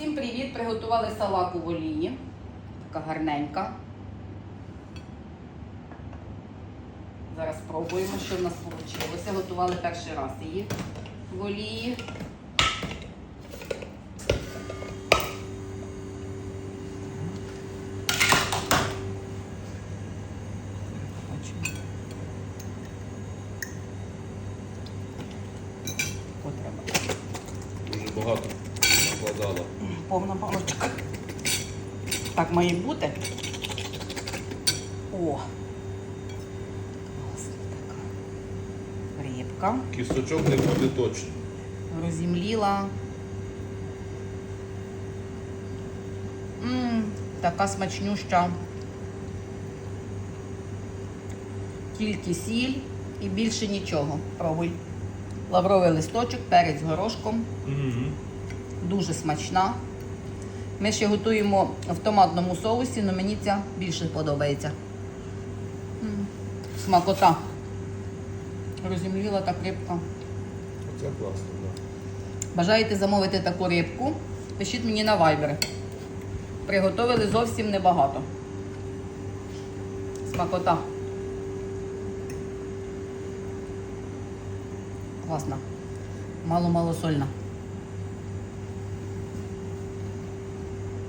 Всім привіт! Приготували салаку в олії. Така гарненька. Зараз спробуємо, що в нас вийшло. Готували перший раз її в олії. Дуже багато накладала. Повна паличка. Так має бути. О! Така рибка. Кісточок не буде точно. Розімліла. Мм, така смачнюща. Тільки сіль і більше нічого. Пробуй. Лавровий листочок, перець з горошком. Угу. Дуже смачна. Ми ще готуємо в томатному соусі, але мені ця більше подобається. Смакота. Розімліла так рибка. Оце класно, так. Бажаєте замовити таку рибку? Пишіть мені на Viber. Приготовили зовсім небагато. Смакота. Класна. Мало-мало сольна.